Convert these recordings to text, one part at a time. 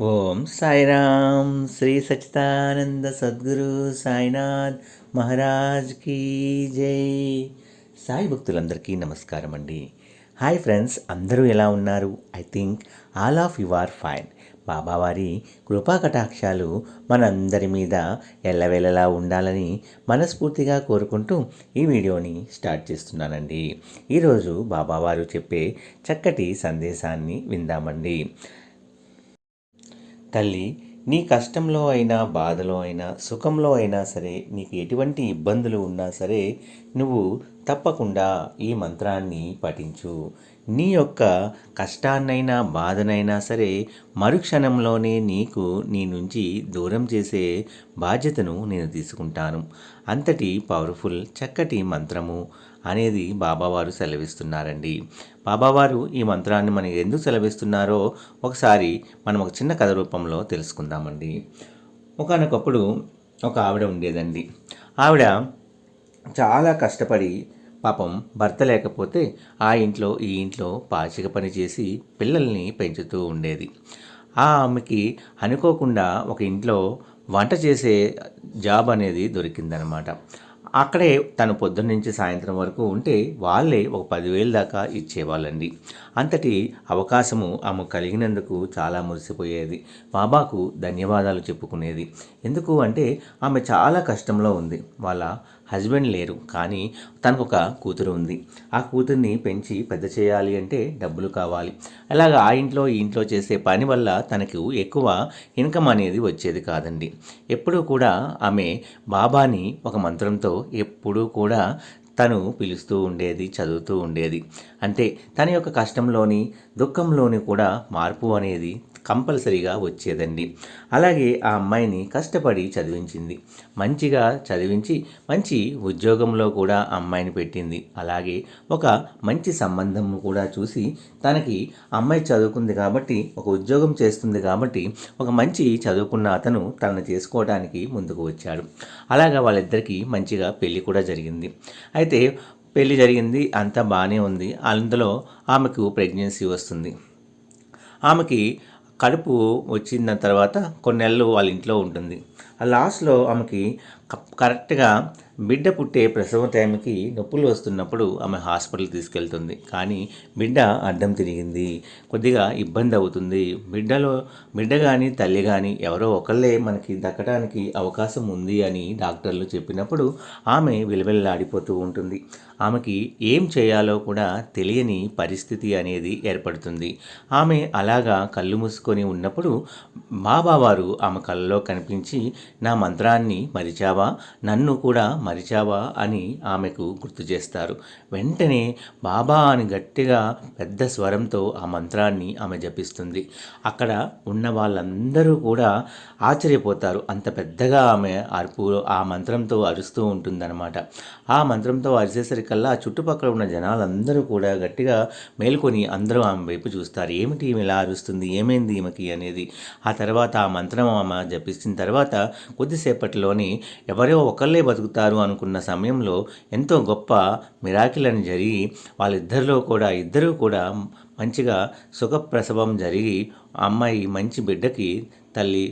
ఓం సాయిరామ్ శ్రీ సచితానంద సద్గురు సాయినాథ్ మహారాజ్ కీ జై. సాయి భక్తులందరికీ నమస్కారం అండి. హాయ్ ఫ్రెండ్స్ అందరూ ఎలా ఉన్నారు? I think all of you are fine. బాబావారి కృపా కటాక్షాలు మనందరి మీద ఎల్లవేళలా ఉండాలని మనస్ఫూర్తిగా కోరుకుంటూ ఈ వీడియోని స్టార్ట్ చేస్తున్నానండి. ఈరోజు బాబావారు చెప్పే చక్కటి సందేశాన్ని విందామండి. తల్లి నీ కష్టంలో అయినా బాధలో అయినా సుఖంలో అయినా సరే నీకు ఎటువంటి ఇబ్బందులు ఉన్నా సరే నువ్వు తప్పకుండా ఈ మంత్రాన్ని పఠించు. నీ యొక్క కష్టాన్నైనా బాధనైనా సరే మరుక్షణంలోనే నీకు నీ నుంచి దూరం చేసే బాధ్యతను నేను తీసుకుంటాను. అంతటి పవర్ఫుల్ చక్కటి మంత్రము అనేది బాబావారు సెలవిస్తున్నారండి. బాబావారు ఈ మంత్రాన్ని మనకి ఎందుకు సెలవిస్తున్నారో ఒకసారి మనం ఒక చిన్న కథ రూపంలో తెలుసుకుందామండి. ఒకనొకప్పుడు ఒక ఆవిడ ఉండేదండి. ఆవిడ చాలా కష్టపడి పాపం భర్త లేకపోతే ఆ ఇంట్లో ఈ ఇంట్లో పాచిక పని చేసి పిల్లల్ని పెంచుతూ ఉండేది. ఆ ఆమెకి అనుకోకుండా ఒక ఇంట్లో వంట చేసే జాబ్ అనేది దొరికిందనమాట. అక్కడే తను పొద్దున్న నుంచి సాయంత్రం వరకు ఉంటే వాళ్ళే ఒక పదివేలు దాకా ఇచ్చేవాళ్ళండి. అంతటి అవకాశము ఆమె కలిగినందుకు చాలా మురిసిపోయేది. బాబాకు ధన్యవాదాలు చెప్పుకునేది. ఎందుకు అంటే ఆమె చాలా కష్టంలో ఉంది. వాళ్ళ హస్బెండ్ లేరు కానీ తనకు ఒక కూతురు ఉంది. ఆ కూతుర్ని పెంచి పెద్ద చేయాలి అంటే డబ్బులు కావాలి. అలాగ ఆ ఇంట్లో ఈ ఇంట్లో చేసే పని వల్ల తనకు ఎక్కువ ఇన్కమ్ అనేది వచ్చేది కాదండి. ఎప్పుడూ కూడా ఆమె బాబాని ఒక మంత్రంతో ఎప్పుడూ కూడా తను పిలుస్తూ ఉండేది చదువుతూ ఉండేది. అంటే తన యొక్క కష్టంలోని దుఃఖంలోని కూడా మార్పు అనేది కంపల్సరీగా వచ్చేదండి. అలాగే ఆ అమ్మాయిని కష్టపడి చదివించింది. మంచిగా చదివించి మంచి ఉద్యోగంలో కూడా అమ్మాయిని పెట్టింది. అలాగే ఒక మంచి సంబంధం కూడా చూసి తనకి అమ్మాయి చదువుకుంది కాబట్టి ఒక ఉద్యోగం చేస్తుంది కాబట్టి ఒక మంచి చదువుకున్న అతను తనను చేసుకోవడానికి ముందుకు వచ్చాడు. అలాగా వాళ్ళిద్దరికీ మంచిగా పెళ్ళి కూడా జరిగింది. అయితే పెళ్ళి జరిగింది అంతా బాగానే ఉంది. అందులో ఆమెకు ప్రెగ్నెన్సీ వస్తుంది. ఆమెకి కడుపు వచ్చిన తర్వాత కొన్ని నెలలు వాళ్ళ ఇంట్లో ఉంటుంది. ఆ లాస్ట్లో ఆమెకి కరెక్ట్గా బిడ్డ పుట్టే ప్రసవ టైంకి నొప్పులు వస్తున్నప్పుడు ఆమె హాస్పిటల్ తీసుకెళ్తుంది. కానీ బిడ్డ అడ్డం తిరిగింది. కొద్దిగా ఇబ్బంది అవుతుంది. బిడ్డలో బిడ్డ కానీ తల్లి కానీ ఎవరో ఒకళ్ళే మనకి దక్కడానికి అవకాశం ఉంది అని డాక్టర్లు చెప్పినప్పుడు ఆమె విలవిల్లాడిపోతూ ఉంటుంది. ఆమెకి ఏం చేయాలో కూడా తెలియని పరిస్థితి అనేది ఏర్పడుతుంది. ఆమె అలాగా కళ్ళు మూసుకొని ఉన్నప్పుడు బాబావారు ఆమె కళ్ళలో కనిపించి నా మంత్రాన్ని మరిచావా? నన్ను కూడా మరిచావా అని ఆమెకు గుర్తు చేస్తారు. వెంటనే బాబా అని గట్టిగా పెద్ద స్వరంతో ఆ మంత్రాన్ని ఆమె జపిస్తుంది. అక్కడ ఉన్న వాళ్ళందరూ కూడా ఆశ్చర్యపోతారు. అంత పెద్దగా ఆమె అరుపు ఆ మంత్రంతో అరుస్తూ ఉంటుందన్నమాట. ఆ మంత్రంతో అరిసేసరికల్లా చుట్టుపక్కల ఉన్న జనాలందరూ కూడా గట్టిగా మేల్కొని అందరూ ఆమె వైపు చూస్తారు. ఏమిటి ఈమె ఇలా అరుస్తుంది? ఏమైంది ఈమెకి అనేది? ఆ తర్వాత ఆ మంత్రం ఆమె జపిస్తున్న తర్వాత కొద్దిసేపటిలోని ఎవరో ఒకళ్ళే బతుకుతారు అనుకున్న సమయంలో ఎంతో గొప్ప మిరాకిలని జరిగి వాళ్ళిద్దరిలో కూడా ఇద్దరూ కూడా మంచిగా సుఖప్రసవం జరిగి అమ్మాయి మంచి బిడ్డకి తల్లి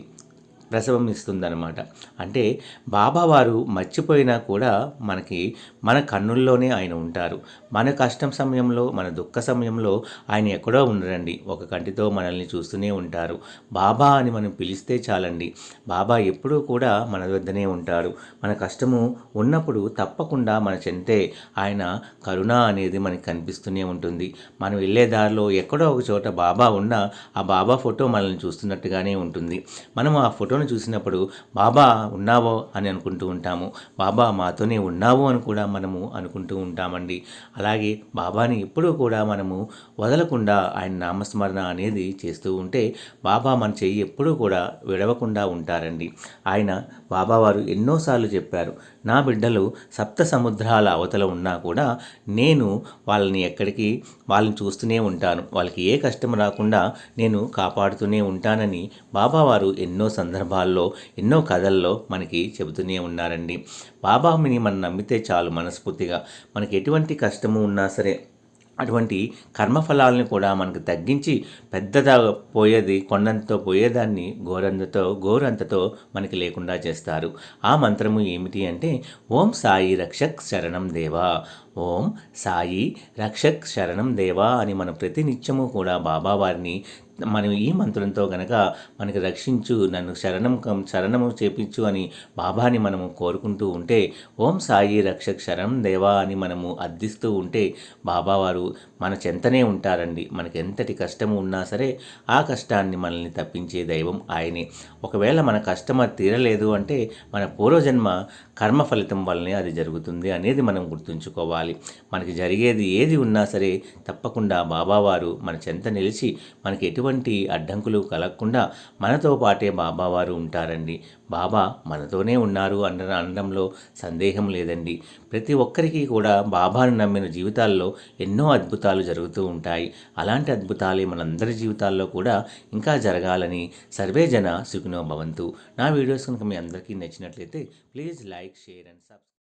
ప్రసవం ఇస్తుందన్నమాట. అంటే బాబావారు మర్చిపోయినా కూడా మనకి మన కన్నుల్లోనే ఆయన ఉంటారు. మన కష్టం సమయంలో మన దుఃఖ సమయంలో ఆయన ఎక్కడో ఉండరండి. ఒక కంటితో మనల్ని చూస్తూనే ఉంటారు. బాబా అని మనం పిలిస్తే చాలండి. బాబా ఎప్పుడూ కూడా మన వద్దనే ఉంటారు. మన కష్టము ఉన్నప్పుడు తప్పకుండా మన చెంతే ఆయన కరుణ అనేది మనకి కనిపిస్తూనే ఉంటుంది. మనం వెళ్ళే దారిలో ఎక్కడో ఒక చోట బాబా ఉన్నా ఆ బాబా ఫోటో మనల్ని చూస్తున్నట్టుగానే ఉంటుంది. మనం ఆ ఫోటో ఫోటోను చూసినప్పుడు బాబా ఉన్నావో? అని అనుకుంటూ ఉంటాము. బాబా మాతోనే ఉన్నావు అని కూడా మనము అనుకుంటూ ఉంటామండి. అలాగే బాబాని ఎప్పుడూ కూడా మనము వదలకుండా ఆయన నామస్మరణ అనేది చేస్తూ ఉంటే బాబా మన చెయ్యి ఎప్పుడూ కూడా విడవకుండా ఉంటారండి. ఆయన బాబావారు ఎన్నోసార్లు చెప్పారు నా బిడ్డలు సప్త సముద్రాల అవతల ఉన్నా కూడా నేను వాళ్ళని ఎక్కడికి వాళ్ళని చూస్తూనే ఉంటాను. వాళ్ళకి ఏ కష్టం రాకుండా నేను కాపాడుతూనే ఉంటానని బాబావారు ఎన్నో సందర్భాల్లో ఎన్నో కథల్లో మనకి చెబుతూనే ఉన్నారండి. బాబామిని మనం నమ్మితే చాలు మనస్ఫూర్తిగా. మనకి ఎటువంటి కష్టము ఉన్నా సరే అటువంటి కర్మఫలాలను కూడా మనకు తగ్గించి పెద్దదా పోయేది కొండంతో పోయేదాన్ని గోరంతతో గోరంతతో మనకి లేకుండా చేస్తారు. ఆ మంత్రము ఏమిటి అంటే ఓం సాయి రక్షక్ శరణం దేవా ఓం సాయి రక్షక్ శరణం దేవా అని మనం ప్రతినిత్యము కూడా బాబా వారిని మనం ఈ మంత్రంతో గనక మనకి రక్షించు నన్ను శరణం కం- శరణము చేపించు అని బాబాని మనము కోరుకుంటూ ఉంటే ఓం సాయి రక్షక్ శరణం దేవా అని మనము అర్థిస్తూ ఉంటే బాబావారు మన చెంతనే ఉంటారండి. మనకి ఎంతటి కష్టము ఉన్నా సరే ఆ కష్టాన్ని మనల్ని తప్పించే దైవం ఆయనే. ఒకవేళ మన కష్టం అది తీరలేదు అంటే మన పూర్వజన్మ కర్మ ఫలితం వల్లనే అది జరుగుతుంది అనేది మనం గుర్తుంచుకోవాలి. మనకి జరిగేది ఏది ఉన్నా సరే తప్పకుండా బాబావారు మన చెంత నిలిచి మనకి ఎటువంటి అడ్డంకులు కలగకుండా మనతో పాటే బాబావారు ఉంటారండి. బాబా మనతోనే ఉన్నారు అన్న అనడంలో సందేహం లేదండి. ప్రతి ఒక్కరికి కూడా బాబాను నమ్మిన జీవితాల్లో ఎన్నో అద్భుతాలు జరుగుతూ ఉంటాయి. అలాంటి అద్భుతాలే మనందరి జీవితాల్లో కూడా ఇంకా జరగాలని సర్వే జన సుఖినో భవంతు. నా వీడియోస్ కనుక మీ అందరికీ నచ్చినట్లయితే please like share and subscribe.